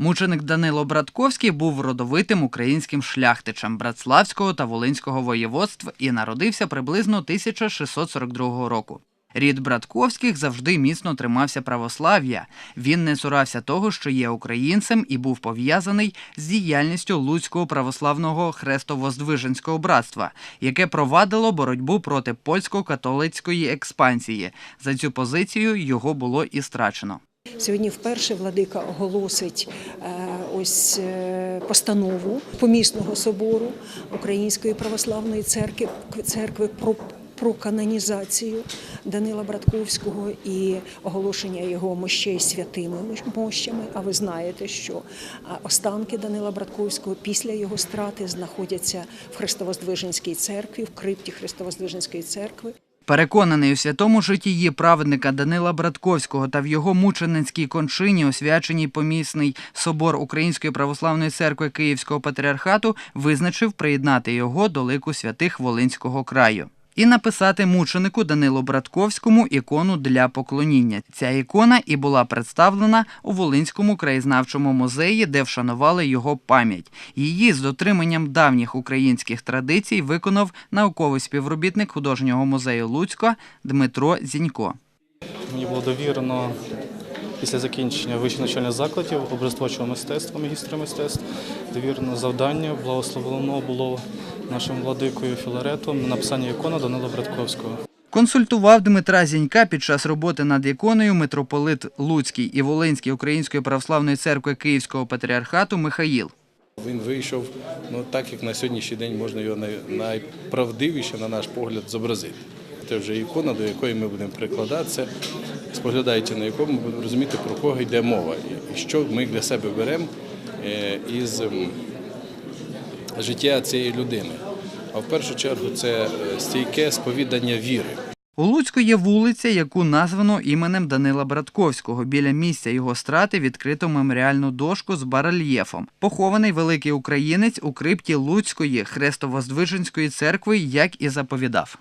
Мученик Данило Братковський був родовитим українським шляхтичем Братславського та Волинського воєводств і народився приблизно 1642 року. Рід Братковських завжди міцно тримався православ'я. Він не цурався того, що є українцем, і був пов'язаний з діяльністю Луцького православного хрестовоздвиженського братства, яке провадило боротьбу проти польсько-католицької експансії. За цю позицію його було і страчено. Сьогодні вперше владика оголосить е, ось е, постанову помісного собору Української православної церкви, церкви про, про канонізацію Данила Братковського і оголошення його мощей святими мощами. А ви знаєте, що останки Данила Братковського після його страти знаходяться в Христовоздвиженській церкві, в крипті Христовоздвиженської церкви. Переконаний у святому житті праведника Данила Братковського та в його мученицькій кончині, освяченій помісний собор Української православної церкви Київського патріархату, визначив приєднати його до лику святих Волинського краю. І написати мученику Данилу Братковському ікону для поклоніння. Ця ікона і була представлена у Волинському краєзнавчому музеї, де вшанували його пам'ять. Її з дотриманням давніх українських традицій виконав науковий співробітник художнього музею Луцька Дмитро Зінько. Мені було довірено після закінчення вищих навчальних закладів образотворчого мистецтва, магістра мистецтв, довірено завдання, благословлено було нашим владикою Філаретом на написання ікони Данила Братковського. Консультував Дмитра Зінька під час роботи над іконою митрополит Луцький і Волинський Української православної церкви Київського патріархату Михаїл. Він вийшов, ну так як на сьогоднішній день можна його найправдивіше, на наш погляд, зобразити. Це вже ікона, до якої ми будемо прикладатися, споглядаючи на яку ми будемо розуміти, про кого йде мова, і- що ми для себе беремо е, із життя цієї людини. А в першу чергу це е, стійке сповідання віри. У Луцьку є вулиця, яку названо іменем Данила Братковського. Біля місця його страти відкрито меморіальну дошку з барельєфом. Похований великий українець у крипті Луцької хрестовоздвиженської церкви, як і заповідав.